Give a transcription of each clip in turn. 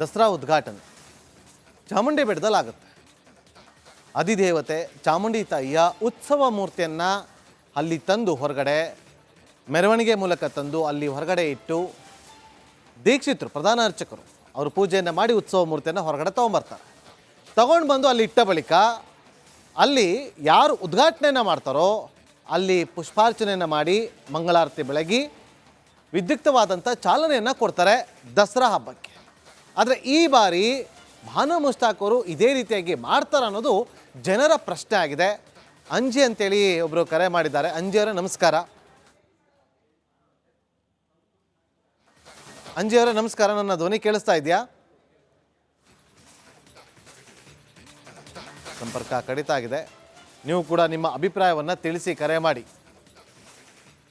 ದಸರಾ ಉದ್ಘಾಟನೆ. ಚಾಮುಂಡಿ ಬೆಟ್ಟದಲ್ಲಾಗುತ್ತೆ ಅಧಿದೇವತೆ ಚಾಮುಂಡಿ ತಾಯಿಯ ಉತ್ಸವ ಮೂರ್ತಿಯನ್ನು ಅಲ್ಲಿ ತಂದು ಹೊರಗಡೆ, ಮೆರವಣಿಗೆ ಮೂಲಕ ತಂದು ಅಲ್ಲಿ ಹೊರಗಡೆ ಇಟ್ಟು ದೀಕ್ಷಿತರು, ಪ್ರಧಾನ ಅರ್ಚಕರು, ಅವರು ಪೂಜೆಯನ್ನು ಮಾಡಿ ಉತ್ಸವ ಮೂರ್ತಿಯನ್ನು ಹೊರಗಡೆ ತೊಗೊಂಬರ್ತಾರೆ. ತಗೊಂಡು ಬಂದು ಅಲ್ಲಿ ಇಟ್ಟ ಬಳಿಕ ಅಲ್ಲಿ ಯಾರು ಉದ್ಘಾಟನೆಯನ್ನು ಮಾಡ್ತಾರೋ ಅಲ್ಲಿ ಪುಷ್ಪಾರ್ಚನೆಯನ್ನು ಮಾಡಿ ಮಂಗಳಾರತಿ ಬೆಳಗಿ ವಿದ್ಯುಕ್ತವಾದಂಥ ಚಾಲನೆಯನ್ನು ಕೊಡ್ತಾರೆ ದಸರಾ ಹಬ್ಬಕ್ಕೆ. ಆದರೆ ಈ ಬಾರಿ ಭಾನು ಮುಸ್ತಾಕ್ ಅವರು ಇದೇ ರೀತಿಯಾಗಿ ಮಾಡ್ತಾರ ಅನ್ನೋದು ಜನರ ಪ್ರಶ್ನೆ ಆಗಿದೆ. ಅಂಜಿ ಅಂತೇಳಿ ಒಬ್ಬರು ಕರೆ ಮಾಡಿದ್ದಾರೆ. ಅಂಜಿಯವರೇ ನಮಸ್ಕಾರ. ಅಂಜಿಯವರೇ ನಮಸ್ಕಾರ. ನನ್ನ ಧ್ವನಿ ಕೇಳಿಸ್ತಾ ಇದೆಯಾ? ಸಂಪರ್ಕ ಕಡಿತ ಆಗಿದೆ. ನೀವು ಕೂಡ ನಿಮ್ಮ ಅಭಿಪ್ರಾಯವನ್ನು ತಿಳಿಸಿ, ಕರೆ ಮಾಡಿ.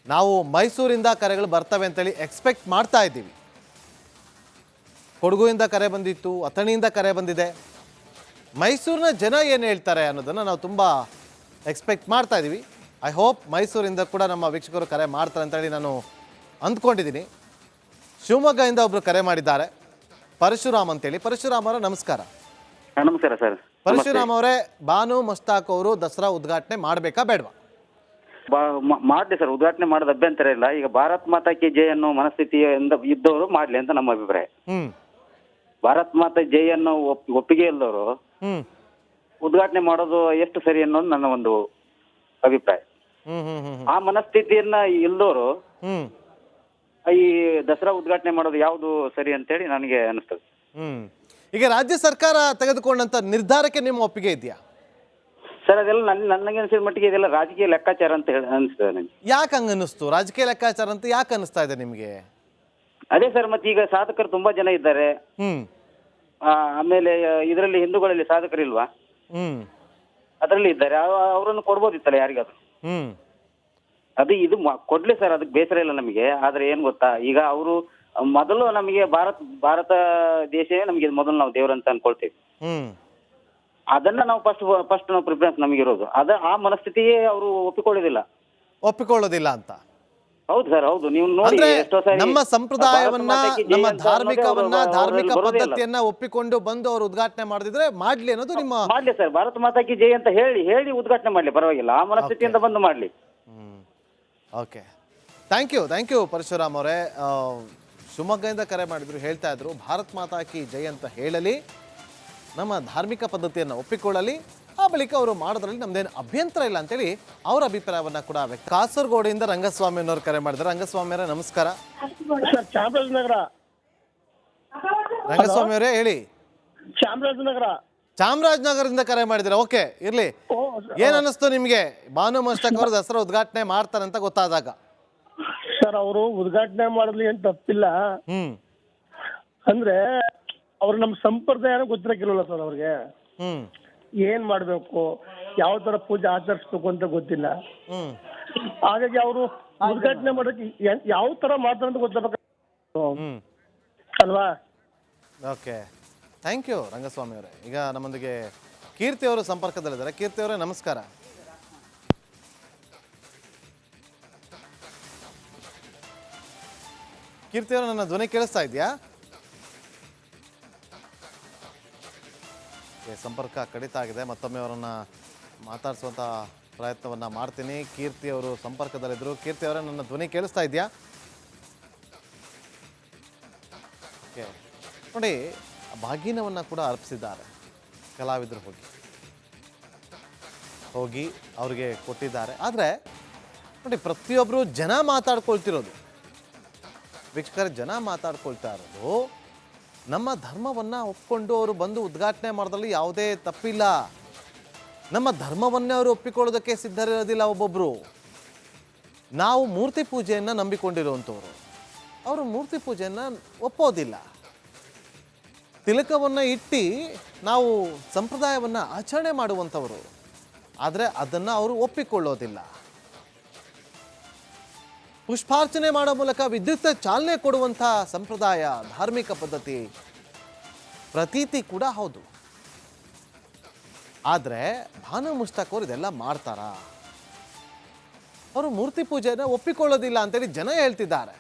ನಾವು ಮೈಸೂರಿಂದ ಕರೆಗಳು ಬರ್ತವೆ ಅಂತೇಳಿ ಎಕ್ಸ್ಪೆಕ್ಟ್ ಮಾಡ್ತಾ ಇದ್ದೀವಿ. ಕೊಡಗುವಿಂದ ಕರೆ ಬಂದಿತ್ತು ಅಥಣಿಯಿಂದ ಕರೆ ಬಂದಿದೆ. ಮೈಸೂರಿನ ಜನ ಏನು ಹೇಳ್ತಾರೆ ಅನ್ನೋದನ್ನು ನಾವು ತುಂಬ ಎಕ್ಸ್ಪೆಕ್ಟ್ ಮಾಡ್ತಾ ಇದ್ದೀವಿ ಐ ಹೋಪ್ ಮೈಸೂರಿಂದ ಕೂಡ ನಮ್ಮ ವೀಕ್ಷಕರು ಕರೆ ಮಾಡ್ತಾರೆ ಅಂತೇಳಿ ನಾನು ಅಂದ್ಕೊಂಡಿದ್ದೀನಿ ಶಿವಮೊಗ್ಗದಿಂದ ಒಬ್ಬರು ಕರೆ ಮಾಡಿದ್ದಾರೆ. ಪರಶುರಾಮ್ ಅಂತೇಳಿ ಪರಶುರಾಮ್ ಅವರ ನಮಸ್ಕಾರ. ನಮಸ್ಕಾರ ಸರ್. ಪರಶುರಾಮ್ ಅವರೇ ಬಾನು ಮುಸ್ತಾಕ್ ಅವರು ದಸರಾ ಉದ್ಘಾಟನೆ ಮಾಡಬೇಕಾ ಬೇಡವಾ? ಮಾಡಲಿ ಸರ್. ಉದ್ಘಾಟನೆ ಮಾಡೋದು ಅಭ್ಯಂತರ ಇಲ್ಲ. ಈಗ ಭಾರತ್ ಮಾತಾ ಕಿ ಜೆ ಅನ್ನೋ ಮನಸ್ಥಿತಿಯಿಂದ ಇದ್ದವರು ಮಾಡ್ಲಿ ಅಂತ ನಮ್ಮ ಅಭಿಪ್ರಾಯ. ಭಾರತ್ ಮಾತಾ ಜೈ ಅನ್ನೋ ಒಪ್- ಒಪ್ಪಿಗೆ ಇಲ್ಲದವರು ಉದ್ಘಾಟನೆ ಮಾಡೋದು ಎಷ್ಟು ಸರಿ ಅನ್ನೋದು ನನ್ನ ಒಂದು ಅಭಿಪ್ರಾಯ. ಆ ಮನಸ್ಥಿತಿಯನ್ನ ಇಲ್ದವರು ಹ್ಞೂ ಈ ದಸರಾ ಉದ್ಘಾಟನೆ ಮಾಡೋದು ಯಾವುದು ಸರಿ ಅಂತೇಳಿ ನನಗೆ ಅನಿಸ್ತದೆ. ಹ್ಮ್. ಈಗ ರಾಜ್ಯ ಸರ್ಕಾರ ತೆಗೆದುಕೊಂಡಂತ ನಿರ್ಧಾರಕ್ಕೆ ನಿಮ್ಮ ಒಪ್ಪಿಗೆ ಇದೆಯಾ? ಸರ್ ಅದೆಲ್ಲ ನನ್ ನನಗೆ ಅನಿಸಿದ ಮಟ್ಟಿಗೆ ಇದೆಲ್ಲ ರಾಜಕೀಯ ಲೆಕ್ಕಾಚಾರ ಅಂತ ಹೇಳಿ ಅನಿಸ್ತದೆ ನನಗೆ. ಯಾಕೆ ಹಂಗ ಅನ್ನಿಸ್ತು ರಾಜಕೀಯ ಲೆಕ್ಕಾಚಾರ ಅಂತ ಯಾಕೆ ಅನಿಸ್ತಾ ಇದೆ ನಿಮಗೆ? ಅದೇ ಸರ್ ಮತ್ತೆ ಈಗ ಸಾಧಕರು ತುಂಬಾ ಜನ ಇದ್ದಾರೆ. ಹ್ಮ್. ಆ, ಆಮೇಲೆ ಇದರಲ್ಲಿ ಹಿಂದೂಗಳಲ್ಲಿ ಸಾಧಕರಿಲ್ವಾ? ಹ್ಮ್. ಅದರಲ್ಲಿ ಇದ್ದಾರೆ. ಅವ- ಅವರನ್ನು ಕೊಡ್ಬೋದಿತ್ತಲ್ಲ ಯಾರಿಗಾದ್ರು? ಹ್ಮ್. ಅದು ಇದು ಮ- ಕೊಡ್ಲಿ ಸರ್ ಅದಕ್ಕೆ ಬೇಸರ ಇಲ್ಲ ನಮಗೆ. ಆದ್ರೆ ಏನ್ ಗೊತ್ತಾ ಈಗ ಅವರು ಮೊದಲು ನಮಗೆ ಭಾರತ ಭಾರತ ದೇಶವೇ ನಮಗೆ ಮೊದಲು ನಾವು ದೇವರಂತ ಅನ್ಕೊಳ್ತೇವೆ. ಹ್ಮ್. ಅದನ್ನ ನಾವು ಫಸ್ಟ್ ಫಸ್ಟ್ ನಾವು ಪ್ರಿಫರೆನ್ಸ್ ನಮಗಿರೋದು. ಅದ ಆ ಮನಸ್ಥಿತಿಯೇ ಅವರು ಒಪ್ಪಿಕೊಳ್ಳೋದಿಲ್ಲ. ಒಪ್ಪಿಕೊಳ್ಳೋದಿಲ್ಲ ಅಂತ. ಹೌದು ಸರ್ ಹೌದು. ನೀವು ನೋಡಿ ಅಂದ್ರೆ ಎಷ್ಟೋ ಸಾರಿ ನಮ್ಮ ಸಂಪ್ರದಾಯವನ್ನ ಭಾರತ ಮಾತೆ ಜೈ ನಮ್ಮ ಅಂತ ಅನ್ನೋದೇ ಧಾರ್ಮಿಕವನ್ನ ಅವ್ರ- ಧಾರ್ಮಿಕ ಅವ್ರಲ್ಲಿ ಬರೋದೇ ಇಲ್ಲ. ಪದ್ಧತಿಯನ್ನ ಒಪ್ಪಿಕೊಂಡು ಬಂದು ಅವರು ಉದ್ಘಾಟನೆ ಮಾಡಿದ್ರೆ ಮಾಡ್ಲಿ ಅನ್ನೋದು ನಿಮ್ಮ ಮಾಡ್ಲಿ ಸರ್ ಭಾರತ ಮಾತಾಕಿ ಜೈ ಅಂತ ಹೇಳಿ ಹೇಳಿ ಉದ್ಘಾಟನೆ ಮಾಡ್ಲಿ ಪರವಾಗಿಲ್ಲ. ಆ ಮನಸ್ಥಿತಿಯಿಂದ ಬಂದು ಮಾಡ್ಲಿ. Okay thank you thank you Parashuram ಅವರೇ. ಶಿವಮೊಗ್ಗದಿಂದ ಕರೆ ಮಾಡಿದ್ರು ಹೇಳ್ತಾ ಇದ್ರು ಭಾರತ್ ಮಾತಾ ಕಿ ಜೈ ಅಂತ ಹೇಳಲಿ ನಮ್ಮ ಧಾರ್ಮಿಕ ಪದ್ಧತಿಯನ್ನು ಒಪ್ಪಿಕೊಳ್ಳಲಿ. ಆ ಬಳಿಕ ಅವರು ಮಾಡೋದ್ರಲ್ಲಿ ನಮ್ದೇನು ಅಭ್ಯಂತರ ಇಲ್ಲ ಅಂತೇಳಿ ಅವರ ಅಭಿಪ್ರಾಯವನ್ನ ಕೂಡ ವ್ಯಕ್ತ ಕಾಸರಗೋಡಿಂದ ರಂಗಸ್ವಾಮಿ ಅನ್ನೋರು ಕರೆ ಮಾಡಿದ್ದಾರೆ. ರಂಗಸ್ವಾಮಿ ಅವರೇ ನಮಸ್ಕಾರ. ಚಾಮರಾಜನಗರ. ರಂಗಸ್ವಾಮಿ ಅವರೇ ಹೇಳಿ. ಚಾಮರಾಜನಗರ. ಚಾಮರಾಜನಗರದಿಂದ ಕರೆ ಮಾಡಿದ್ರೆ ಓಕೆ ಇರ್ಲಿ. ಏನ್ ಅನ್ನಿಸ್ತು ನಿಮ್ಗೆ? ಭಾನು ಮಸ್ತಕ್ ಅವರು ದಸರಾ ಉದ್ಘಾಟನೆ ಮಾಡ್ತಾರೆ ಅಂತ ಗೊತ್ತಾದಾಗ. ಸರ್ ಅವರು ಉದ್ಘಾಟನೆ ಮಾಡಲಿ ಏನ್ ತಪ್ಪಿಲ್ಲ. ಹ್ಮ್. ಅಂದ್ರೆ ಅವ್ರು ನಮ್ಮ ಸಂಪ್ರದಾಯನ ಗೊತ್ತಿರಕ್ಕಿಲ್ಲ ಸರ್ ಅವ್ರಿಗೆ. ಹ್ಮ್. ಏನ್ ಮಾಡ್ಬೇಕು? ಯಾವ ತರ ಪೂಜೆ ಆಚರಿಸ್ಬೇಕು ಅಂತ ಗೊತ್ತಿಲ್ಲ. ಹ್ಮ್. ಹಾಗಾಗಿ ಅವರು ಉದ್ಘಾಟನೆ ಮಾಡೋಕೆ ಯಾವ ತರ ಗೊತ್ತಿರ್ಬೇಕು ಹ್ಮ್. ಅಲ್ವಾ? ಓಕೆ. ಥ್ಯಾಂಕ್ ಯು ರಂಗಸ್ವಾಮಿ ಅವರೇ. ಈಗ ನಮ್ಮೊಂದಿಗೆ ಕೀರ್ತಿ ಅವರು ಸಂಪರ್ಕದಲ್ಲಿದ್ದಾರೆ. ಕೀರ್ತಿ ಅವರೇ ನಮಸ್ಕಾರ. ಕೀರ್ತಿ ಅವರು ನನ್ನ ಧ್ವನಿ ಕೇಳಿಸ್ತಾ ಇದೆಯಾ? ಸಂಪರ್ಕ ಕಡಿತ ಆಗಿದೆ. ಮತ್ತೊಮ್ಮೆ ಅವರನ್ನ ಮಾತಾಡಿಸುವಂಥ ಪ್ರಯತ್ನವನ್ನ ಮಾಡ್ತೀನಿ. ಕೀರ್ತಿ ಅವರು ಸಂಪರ್ಕದಲ್ಲಿದ್ದರು ಕೀರ್ತಿ ಅವರೇ ನನ್ನ ಧ್ವನಿ ಕೇಳಿಸ್ತಾ ಇದೆಯಾ? ನೋಡಿ, ಬಾಗಿನವನ್ನು ಕೂಡ ಅರ್ಪಿಸಿದ್ದಾರೆ. ಕಲಾವಿದರು ಹೋಗಿ. ಹೋಗಿ ಅವ್ರಿಗೆ ಕೊಟ್ಟಿದ್ದಾರೆ. ಆದರೆ, ನೋಡಿ ಪ್ರತಿಯೊಬ್ಬರು ಜನ ಮಾತಾಡ್ಕೊಳ್ತಿರೋದು. ವೀಕ್ಷಕರ, ಜನ ಮಾತಾಡ್ಕೊಳ್ತಾ ಇರೋದು ನಮ್ಮ ಧರ್ಮವನ್ನು ಒಪ್ಕೊಂಡು ಅವರು ಬಂದು ಉದ್ಘಾಟನೆ ಮಾಡೋದ್ರಲ್ಲಿ ಯಾವುದೇ ತಪ್ಪಿಲ್ಲ. ನಮ್ಮ ಧರ್ಮವನ್ನೇ ಅವರು ಒಪ್ಪಿಕೊಳ್ಳೋದಕ್ಕೆ ಸಿದ್ಧರಿರೋದಿಲ್ಲ ಒಬ್ಬೊಬ್ಬರು ನಾವು ಮೂರ್ತಿ ಪೂಜೆಯನ್ನು ನಂಬಿಕೊಂಡಿರುವಂಥವ್ರು. ಅವರು ಮೂರ್ತಿ ಪೂಜೆಯನ್ನು ಒಪ್ಪೋದಿಲ್ಲ. ತಿಲಕವನ್ನು ಇಟ್ಟು ನಾವು ಸಂಪ್ರದಾಯವನ್ನು ಆಚರಣೆ ಮಾಡುವಂಥವರು. ಆದರೆ ಅದನ್ನು ಅವರು ಒಪ್ಪಿಕೊಳ್ಳೋದಿಲ್ಲ. ಪುಷ್ಪಾರ್ಚನೆ ಮಾಡೋ ಮೂಲಕ ವಿದ್ಯುತ್ ಚಾಲನೆ ಕೊಡುವಂತಹ ಸಂಪ್ರದಾಯ ಧಾರ್ಮಿಕ ಪದ್ಧತಿ ಪ್ರತೀತಿ ಕೂಡ ಹೌದು. ಆದರೆ ಭಾನು ಮುಷ್ತಾಕ್ ಇದೆಲ್ಲ ಮಾಡ್ತಾರ? ಅವರು ಮೂರ್ತಿ ಪೂಜೆನ ಒಪ್ಪಿಕೊಳ್ಳೋದಿಲ್ಲ ಅಂತೇಳಿ ಜನ ಹೇಳ್ತಿದ್ದಾರೆ.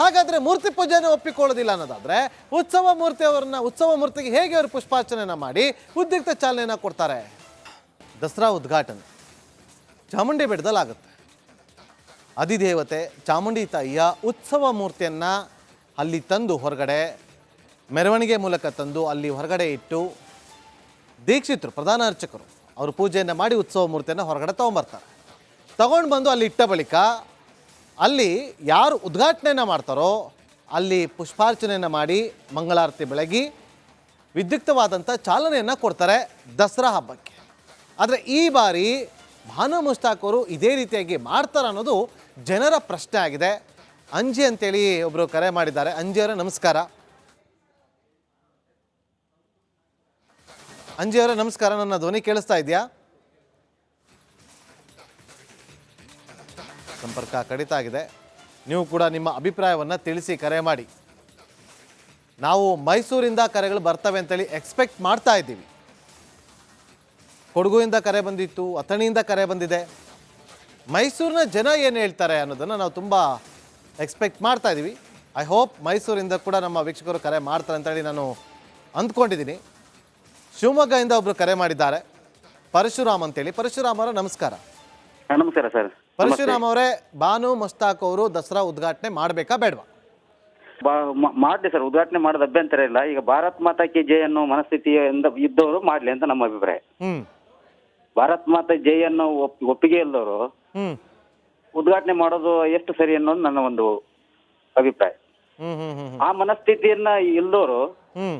ಹಾಗಾದ್ರೆ ಮೂರ್ತಿ ಪೂಜೆನ ಒಪ್ಪಿಕೊಳ್ಳೋದಿಲ್ಲ ಅನ್ನೋದಾದ್ರೆ ಉತ್ಸವ ಮೂರ್ತಿ ಅವರನ್ನ, ಉತ್ಸವ ಮೂರ್ತಿಗೆ ಹೇಗೆ ಅವರು ಪುಷ್ಪಾರ್ಚನೆನ ಮಾಡಿ ಉದ್ರಿಕ್ತ ಚಾಲನೆಯನ್ನ ಕೊಡ್ತಾರೆ? ದಸರಾ ಉದ್ಘಾಟನೆ. ಚಾಮುಂಡಿ ಬೆಟ್ಟದಲ್ಲಾಗುತ್ತೆ. ಅಧಿದೇವತೆ ಚಾಮುಂಡಿ ತಾಯಿಯ ಉತ್ಸವ ಮೂರ್ತಿಯನ್ನು ಅಲ್ಲಿ ತಂದು ಹೊರಗಡೆ ಮೆರವಣಿಗೆ ಮೂಲಕ ತಂದು ಅಲ್ಲಿ ಹೊರಗಡೆ ಇಟ್ಟು ದೀಕ್ಷಿತರು, ಪ್ರಧಾನ ಅರ್ಚಕರು, ಅವರು ಪೂಜೆಯನ್ನು ಮಾಡಿ ಉತ್ಸವ ಮೂರ್ತಿಯನ್ನು ಹೊರಗಡೆ ತೊಗೊಂಬರ್ತಾರೆ. ತಗೊಂಡು ಬಂದು ಅಲ್ಲಿ ಇಟ್ಟ ಬಳಿಕ ಅಲ್ಲಿ ಯಾರು ಉದ್ಘಾಟನೆಯನ್ನು ಮಾಡ್ತಾರೋ ಅಲ್ಲಿ ಪುಷ್ಪಾರ್ಚನೆಯನ್ನು ಮಾಡಿ ಮಂಗಳಾರತಿ ಬೆಳಗಿ ವಿದ್ಯುಕ್ತವಾದಂಥ ಚಾಲನೆಯನ್ನು ಕೊಡ್ತಾರೆ ದಸರಾ ಹಬ್ಬಕ್ಕೆ. ಆದರೆ ಈ ಬಾರಿ ಭಾನು ಮುಷ್ತಾಕ್ ಅವರು ಇದೇ ರೀತಿಯಾಗಿ ಮಾಡ್ತಾರೆ ಅನ್ನೋದು ಜನರ ಪ್ರಶ್ನೆ ಆಗಿದೆ. ಅಂಜಿ ಅಂತೇಳಿ ಒಬ್ಬರು ಕರೆ ಮಾಡಿದ್ದಾರೆ. ಅಂಜಿಯವರೇ ನಮಸ್ಕಾರ. ಅಂಜಿಯವರೇ ನಮಸ್ಕಾರ. ನನ್ನ ಧ್ವನಿ ಕೇಳಿಸ್ತಾ ಇದೆಯಾ? ಸಂಪರ್ಕ ಕಡಿತ ಆಗಿದೆ. ನೀವು ಕೂಡ ನಿಮ್ಮ ಅಭಿಪ್ರಾಯವನ್ನು ತಿಳಿಸಿ, ಕರೆ ಮಾಡಿ. ನಾವು ಮೈಸೂರಿಂದ ಕರೆಗಳು ಬರ್ತವೆ ಅಂತೇಳಿ ಎಕ್ಸ್ಪೆಕ್ಟ್ ಮಾಡ್ತಾ ಇದ್ದೀವಿ. ಕೊಡಗುವಿಂದ ಕರೆ ಬಂದಿತ್ತು, ಅಥಣಿಯಿಂದ ಕರೆ ಬಂದಿದೆ. ಮೈಸೂರಿನ ಜನ ಏನು ಹೇಳ್ತಾರೆ ಅನ್ನೋದನ್ನು ನಾವು ತುಂಬ ಎಕ್ಸ್ಪೆಕ್ಟ್ ಮಾಡ್ತಾ ಇದ್ದೀವಿ ಐ ಹೋಪ್ ಮೈಸೂರಿಂದ ಕೂಡ ನಮ್ಮ ವೀಕ್ಷಕರು ಕರೆ ಮಾಡ್ತಾರೆ ಅಂತೇಳಿ ನಾನು ಅಂದ್ಕೊಂಡಿದ್ದೀನಿ ಶಿವಮೊಗ್ಗದಿಂದ ಒಬ್ಬರು ಕರೆ ಮಾಡಿದ್ದಾರೆ. ಪರಶುರಾಮ್ ಅಂತೇಳಿ. ಪರಶುರಾಮ್ ಅವರ ನಮಸ್ಕಾರ. ನಮಸ್ಕಾರ ಸರ್. ಪರಶುರಾಮ್ ಅವರೇ ಬಾನು ಮಸ್ತಾಕ್ ಅವರು ದಸರಾ ಉದ್ಘಾಟನೆ ಮಾಡಬೇಕಾ ಬೇಡವಾ? ಮಾಡಲಿ ಸರ್. ಉದ್ಘಾಟನೆ ಮಾಡೋದು ಅಭ್ಯಂತರ ಇಲ್ಲ. ಈಗ ಭಾರತ್ ಮಾತಾ ಕಿ ಜೈ ಅನ್ನೋ ಮನಸ್ಥಿತಿಯಿಂದ ಇದ್ದವರು ಮಾಡ್ಲಿ ಅಂತ ನಮ್ಮ ಅಭಿಪ್ರಾಯ. ಹ್ಮ್. ಭಾರತ್ ಮಾತಾ ಜೈ ಅನ್ನೋ ಒಪ್- ಒಪ್ಪಿಗೆ ಇಲ್ಲದವರು ಹ್ಮ್. ಉದ್ಘಾಟನೆ ಮಾಡೋದು ಎಷ್ಟು ಸರಿ ಅನ್ನೋದು ನನ್ನ ಒಂದು ಅಭಿಪ್ರಾಯ. ಹ್ಮ್ ಹ್ಮ್ ಹ್ಮ್ ಆ ಮನಸ್ಥಿತಿಯನ್ನ ಇಲ್ದೋರು ಹ್ಮ್.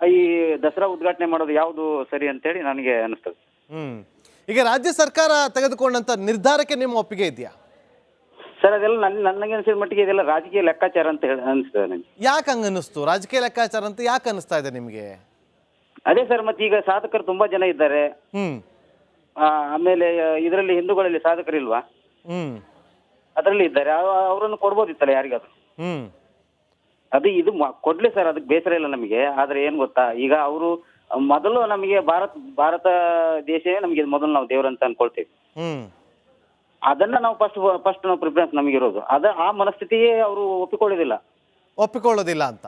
ಈ ದಸರಾ ಉದ್ಘಾಟನೆ ಮಾಡೋದು ಯಾವುದು ಸರಿ ಅಂತೇಳಿ ನನಗೆ ಅನಿಸ್ತದೆ. ಹ್ಮ್. ಈಗ ರಾಜ್ಯ ಸರ್ಕಾರ ತೆಗೆದುಕೊಂಡಂತ ನಿರ್ಧಾರಕ್ಕೆ ನಿಮ್ಮ ಒಪ್ಪಿಗೆ ಇದೆಯಾ? ಸರ್ ಅದೆಲ್ಲ ನನ್ ನನಗೆ ಅನಿಸಿದ ಮಟ್ಟಿಗೆ ಇದೆಲ್ಲ ರಾಜಕೀಯ ಲೆಕ್ಕಾಚಾರ ಅಂತ ಹೇಳಿ ಅನಿಸ್ತದೆ ನನಗೆ. ಯಾಕೆ ಹಂಗ ಅನಿಸ್ತು ರಾಜಕೀಯ ಲೆಕ್ಕಾಚಾರ ಅಂತ ಯಾಕೆ ಅನಿಸ್ತಾ ಇದೆ ನಿಮಗೆ? ಅದೇ ಸರ್ ಮತ್ತೆ ಈಗ ಸಾಧಕರು ತುಂಬಾ ಜನ ಇದ್ದಾರೆ. ಹ್ಮ್. ಆ, ಆಮೇಲೆ ಇದರಲ್ಲಿ ಹಿಂದೂಗಳಲ್ಲಿ ಸಾಧಕರಿಲ್ವಾ? ಹ್ಮ್. ಅದರಲ್ಲಿ ಇದ್ದಾರೆ. ಅವ- ಅವರನ್ನು ಕೊಡ್ಬೋದಿತ್ತಲ್ಲ ಯಾರಿಗಾದ್ರು? ಹ್ಮ್. ಅದು ಇದು ಮ- ಕೊಡ್ಲಿ ಸರ್ ಅದಕ್ಕೆ ಬೇಸರ ಇಲ್ಲ ನಮಗೆ. ಆದ್ರೆ ಏನ್ ಗೊತ್ತಾ ಈಗ ಅವರು ಮೊದಲು ನಮಗೆ ಭಾರತ ಭಾರತ ದೇಶವೇ ನಮಗೆ ಮೊದಲು ನಾವು ದೇವರಂತ ಅನ್ಕೊಳ್ತೇವೆ. ಹ್ಮ್. ಅದನ್ನ ನಾವು ಫಸ್ಟ್ ಫಸ್ಟ್ ನಾವು ಪ್ರಿಫರೆನ್ಸ್ ನಮಗಿರೋದು. ಅದ ಆ ಮನಸ್ಥಿತಿಯೇ ಅವರು ಒಪ್ಪಿಕೊಳ್ಳೋದಿಲ್ಲ. ಒಪ್ಪಿಕೊಳ್ಳೋದಿಲ್ಲ ಅಂತ.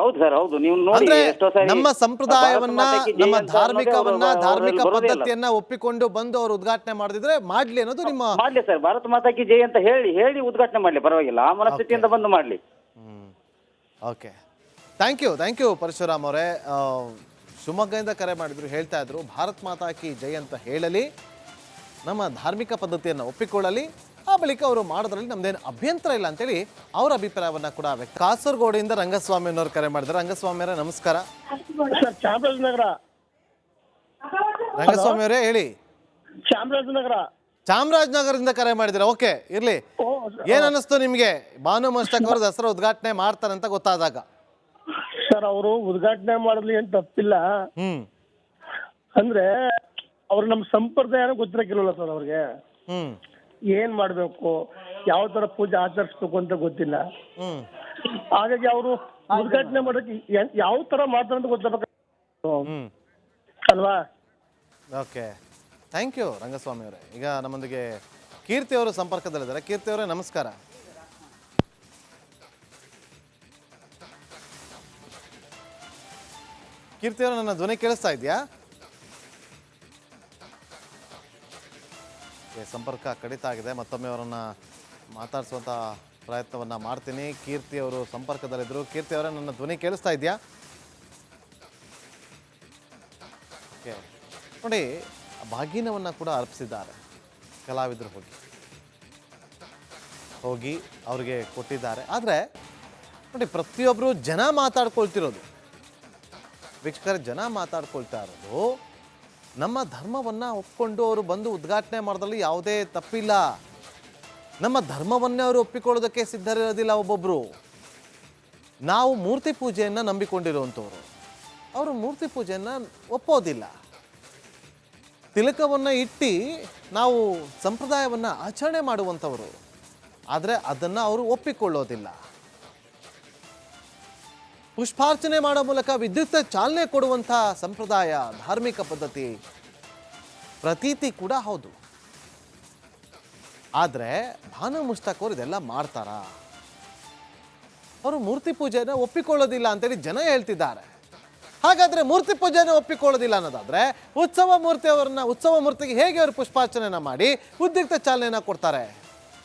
ಹೌದು ಸರ್ ಹೌದು. ನೀವು ನೋಡಿ ಅಂದ್ರೆ ಎಷ್ಟೋ ಸಾರಿ ನಮ್ಮ ಸಂಪ್ರದಾಯವನ್ನ ಭಾರತ ಮಾತೆ ಜೈ ನಮ್ಮ ಅಂತ ಅನ್ನೋದೇ ಧಾರ್ಮಿಕವನ್ನ ಅವ್ರ- ಧಾರ್ಮಿಕ ಅವ್ರಲ್ಲಿ ಬರೋದೇ ಇಲ್ಲ. ಪದ್ಧತಿಯನ್ನ ಒಪ್ಪಿಕೊಂಡು ಬಂದು ಅವರು ಉದ್ಘಾಟನೆ ಮಾಡಿದ್ರೆ ಮಾಡ್ಲಿ ಅನ್ನೋದು ನಿಮ್ಮ ಮಾಡ್ಲಿ ಸರ್. ಭಾರತ ಮಾತಾಕಿ ಜೈ ಅಂತ ಹೇಳಿ ಹೇಳಿ ಉದ್ಘಾಟನೆ ಮಾಡ್ಲಿ. ಪರವಾಗಿಲ್ಲ. ಆ ಮನಸ್ಥಿತಿಯಿಂದ ಬಂದು ಮಾಡ್ಲಿ. Okay thank you thank you Parashuram ಅವರೇ. ಆ, ಶಿವಮೊಗ್ಗದಿಂದ ಕರೆ ಮಾಡಿದ್ರು ಹೇಳ್ತಾ ಇದ್ರು ಭಾರತ್ ಮಾತಾ ಕಿ ಜೈ ಅಂತ ಹೇಳಲಿ. ನಮ್ಮ ಧಾರ್ಮಿಕ ಪದ್ಧತಿಯನ್ನು ಒಪ್ಪಿಕೊಳ್ಳಲಿ. ಆ ಬಳಿಕ ಅವರು ಮಾಡೋದ್ರಲ್ಲಿ ನಮ್ದೇನು ಅಭ್ಯಂತರ ಇಲ್ಲ ಅಂತೇಳಿ ಅವರ ಅಭಿಪ್ರಾಯವನ್ನ ಕೂಡ ವ್ಯಕ್ತ ಕಾಸರಗೋಡಿಂದ ರಂಗಸ್ವಾಮಿ ಅನ್ನೋರು ಕರೆ ಮಾಡಿದ್ರು ರಂಗಸ್ವಾಮಿ ಅವರೇ ನಮಸ್ಕಾರ ಚಾಮರಾಜನಗರ. ರಂಗಸ್ವಾಮಿ ಅವರೇ ಹೇಳಿ. ಚಾಮರಾಜನಗರ. ಚಾಮರಾಜನಗರದಿಂದ ಕರೆ ಮಾಡಿದ್ರೆ ಓಕೆ ಇರ್ಲಿ. ಏನ್ ಅನಿಸ್ತು ನಿಮ್ಗೆ? ಭಾನು ಮಸ್ತಕ್ ಅವರು ದಸರಾ ಉದ್ಘಾಟನೆ ಮಾಡ್ತಾರೆ ಅಂತ ಗೊತ್ತಾದಾಗ. ಸರ್ ಅವರು ಉದ್ಘಾಟನೆ ಮಾಡಲಿ ಏನ್ ತಪ್ಪಿಲ್ಲ. ಹ್ಮ್. ಅಂದ್ರೆ ಅವ್ರು ನಮ್ಮ ಸಂಪ್ರದಾಯನ ಗೊತ್ತಿರಕ್ಕಿಲ್ಲ ಸರ್ ಅವ್ರಿಗೆ? ಹ್ಮ್. ಏನ್ ಮಾಡ್ಬೇಕು? ಯಾವ ತರ ಪೂಜೆ ಆಚರಿಸ್ಬೇಕು ಅಂತ ಗೊತ್ತಿಲ್ಲ. ಹ್ಮ್. ಹಾಗಾಗಿ ಅವರು ಉದ್ಘಾಟನೆ ಮಾಡೋಕೆ ಯಾವ ತರ ಮಾತಾಡೋದು ಹ್ಮ್. ಅಲ್ವಾ? ಓಕೆ. ಥ್ಯಾಂಕ್ ಯು ರಂಗಸ್ವಾಮಿ ಅವರೇ. ಈಗ ನಮ್ಮೊಂದಿಗೆ ಕೀರ್ತಿ ಅವರು ಸಂಪರ್ಕದಲ್ಲಿದ್ದಾರೆ. ಕೀರ್ತಿ ಅವರೇ ನಮಸ್ಕಾರ. ಕೀರ್ತಿ ಅವರು ನನ್ನ ಧ್ವನಿ ಕೇಳಿಸ್ತಾ ಇದೆಯಾ? ಓಕೆ, ಸಂಪರ್ಕ ಕಡಿತ ಆಗಿದೆ. ಮತ್ತೊಮ್ಮೆ ಅವರನ್ನ ಮಾತಾಡಿಸುವಂಥ ಪ್ರಯತ್ನವನ್ನ ಮಾಡ್ತೀನಿ. ಕೀರ್ತಿ ಅವರು ಸಂಪರ್ಕದಲ್ಲಿದ್ದರು ಕೀರ್ತಿ ಅವರೇ ನನ್ನ ಧ್ವನಿ ಕೇಳಿಸ್ತಾ ಇದೆಯಾ? ಓಕೆ. ನೋಡಿ ಬಾಗಿನವನ್ನು ಕೂಡ ಅರ್ಪಿಸಿದ್ದಾರೆ. ಕಲಾವಿದರು ಹೋಗಿ. ಹೋಗಿ ಅವ್ರಿಗೆ ಕೊಟ್ಟಿದ್ದಾರೆ. ಆದರೆ ನೋಡಿ ಪ್ರತಿಯೊಬ್ಬರು ಜನ ಮಾತಾಡ್ಕೊಳ್ತಿರೋದು. ವೀಕ್ಷಕರ ಜನ ಮಾತಾಡ್ಕೊಳ್ತಾ ಇರೋದು ನಮ್ಮ ಧರ್ಮವನ್ನು ಒಪ್ಪಿಕೊಂಡು ಅವರು ಬಂದು ಉದ್ಘಾಟನೆ ಮಾಡೋದ್ರಲ್ಲಿ ಯಾವುದೇ ತಪ್ಪಿಲ್ಲ. ನಮ್ಮ ಧರ್ಮವನ್ನೇ ಅವರು ಒಪ್ಪಿಕೊಳ್ಳೋದಕ್ಕೆ ಸಿದ್ಧರಿರೋದಿಲ್ಲ ಒಬ್ಬೊಬ್ಬರು ನಾವು ಮೂರ್ತಿ ಪೂಜೆಯನ್ನು ನಂಬಿಕೊಂಡಿರುವಂಥವ್ರು. ಅವರು ಮೂರ್ತಿ ಪೂಜೆಯನ್ನು ಒಪ್ಪೋದಿಲ್ಲ. ತಿಲಕವನ್ನು ಇಟ್ಟು ನಾವು ಸಂಪ್ರದಾಯವನ್ನು ಆಚರಣೆ ಮಾಡುವಂಥವರು. ಆದರೆ ಅದನ್ನು ಅವರು ಒಪ್ಪಿಕೊಳ್ಳೋದಿಲ್ಲ. ಪುಷ್ಪಾರ್ಚನೆ ಮಾಡೋ ಮೂಲಕ ವಿದ್ಯುತ್ ಚಾಲನೆ ಕೊಡುವಂತಹ ಸಂಪ್ರದಾಯ ಧಾರ್ಮಿಕ ಪದ್ಧತಿ ಪ್ರತೀತಿ ಕೂಡ ಹೌದು. ಆದರೆ ಭಾನು ಮುಷ್ತಾಕ್ ಇದೆಲ್ಲ ಮಾಡ್ತಾರಾ? ಅವರು ಮೂರ್ತಿ ಪೂಜೆನ ಒಪ್ಪಿಕೊಳ್ಳೋದಿಲ್ಲ ಅಂತೇಳಿ ಜನ ಹೇಳ್ತಿದ್ದಾರೆ. ಹಾಗಾದ್ರೆ ಮೂರ್ತಿ ಪೂಜೆನ ಒಪ್ಪಿಕೊಳ್ಳೋದಿಲ್ಲ ಅನ್ನೋದಾದ್ರೆ ಉತ್ಸವ ಮೂರ್ತಿ ಅವರನ್ನ, ಉತ್ಸವ ಮೂರ್ತಿಗೆ ಹೇಗೆ ಅವರು ಪುಷ್ಪಾರ್ಚನೆನ ಮಾಡಿ ಉದ್ಯುಕ್ತ ಚಾಲನೆಯನ್ನ ಕೊಡ್ತಾರೆ?